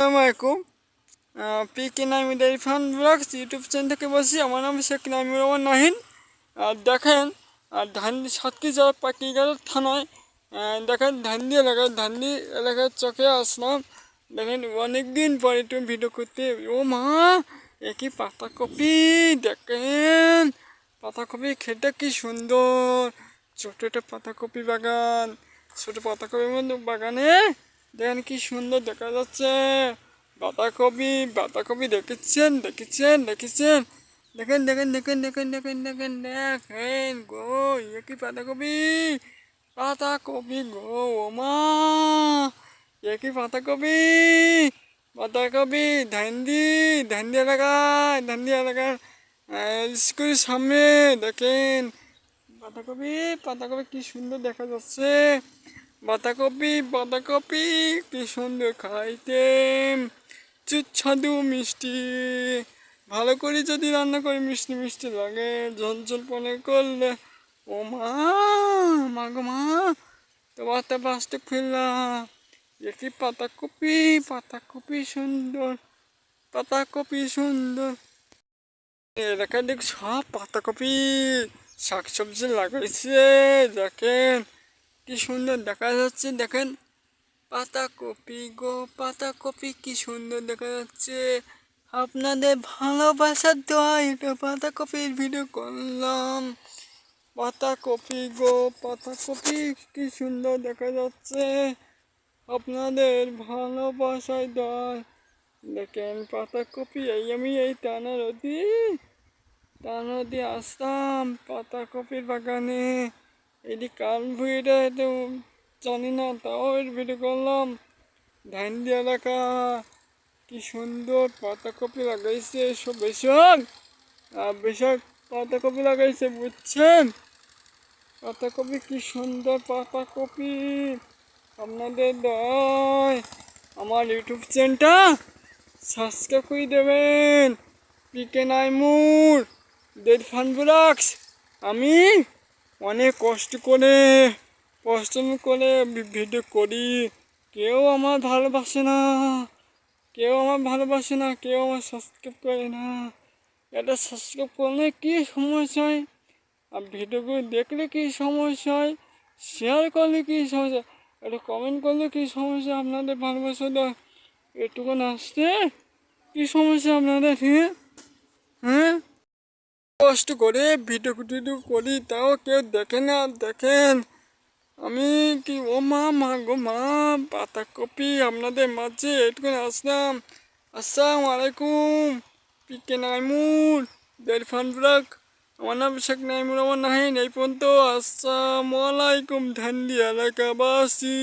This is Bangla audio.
আসসালামু আলাইকুম। পি কে নামি ইরফান ব্লগস ইউটিউব চ্যানেল থেকে বলছি, আমার নাম শেখ নামির রহমান নাহিন আর দেখেন, আর ধানদি সাতক্ষীরা জেলার পাকিগাড়ার থানায় দেখেন ধানদি এলাকায় ধানদি এলাকার চকে আসলাম। দেখেন অনেক দিন পরে একটু ভিডিও করতে। ও মা একই পাতাকপি? দেখেন, পাতাকপি খেতে কি সুন্দর। ছোট একটা পাতাকপি বাগান, ছোট পাতাকপির মধ্যে বাগানে দেখেন কি সুন্দর দেখা যাচ্ছে। বাঁধাকপি বাঁধাকপি দেখেছেন দেখেছেন দেখেছেন। দেখেন দেখেন দেখেন দেখেন দেখেন দেখেন দেখেন গো ইয়ে কি পাতাকপি পাতাকপি গো, ও মা ইয়ে কি পাতাকপি পাতাকপি ধান্দি ধান্দি এলাকায় ধান্দি এলাকার স্কুলের সামনে, দেখেন। বাঁধাকপি পাতাকপি কি সুন্দর দেখা যাচ্ছে। বাঁধাকপি বাঁধাকপি, কি সুন্দর খাইতে। সুস্বাদু মিষ্টি। ভালো করে যদি রান্না করে মিষ্টি মিষ্টি লাগে, ঝোল ঝোল পনে করলে। ও মা মা গো মা তো বাঁচতে ফেললাম একই পাতাকপি পাতাকপি সুন্দর পাতাকপি সুন্দর। এলাকায় দেখ সব পাতাকপি শাকসবজি লাগাইছে, দেখেন। কি সুন্দর দেখা যাচ্ছে, দেখেন। পাতাকপি গো পাতাকপি কি সুন্দর দেখা যাচ্ছে। আপনাদের ভালোবাসার দোয়া এটা পাতাকপির ভিডিও করলাম। পাতাকপি গো পাতাকপি কি সুন্দর দেখা যাচ্ছে। আপনাদের ভালোবাসায় দয় দেখেন পাতাকপি এই আমি এই টানা নদী, টানা দিয়ে আসতাম পাতাকপির বাগানে। এটি কাল ভুঁইটা তো জানি না, তাও এর ভিডিও করলাম। ধান দিয়ে এলাকা কি সুন্দর পাতাকপি লাগাইছে সব বেশক আর বেশক পাতাকপি লাগাইছে, বুঝছেন? পাতাকপি কি সুন্দর পাতাকপি। আপনাদের দয়, আমার ইউটিউব চ্যানেলটা সাবস্ক্রাইব করে দেবেন। পিকে নাইমুর, দেড় ফান ব্লগস, আমি অনেক কষ্ট করে পরিশ্রম করে ভিডিও করি। কেউ আমার ভালোবাসে না, কেউ আমার ভালোবাসে না, কেউ আমার সাবস্ক্রাইব করে না। এটা সাবস্ক্রাইব করলে কী সমস্যা হয়? আর ভিডিওগুলো দেখলে কী সমস্যা হয়? শেয়ার করলে কী সমস্যা এটা কমেন্ট করলে কী সমস্যা আপনাদের ভালোবাসা দেয় এটুকুন আসতে কী সমস্যা আপনাদের হ্যাঁ? হ্যাঁ? কষ্ট করে ভিডিও টিডিও করি, তাও কেউ দেখে না, দেখেন। আমি কি, ও মা মা গো মা পাতাকপি আপনাদের মাঝে, এটুকুন আসলাম। আসসালামু আলাইকুম, পিকে নাইমুর দেরফান ব্লগ। আমার নাম শেখ নাইমুর আমার নাহিন, এই পর্যন্ত আসসালামু আলাইকুম ধান্দি এলাকাবাসী।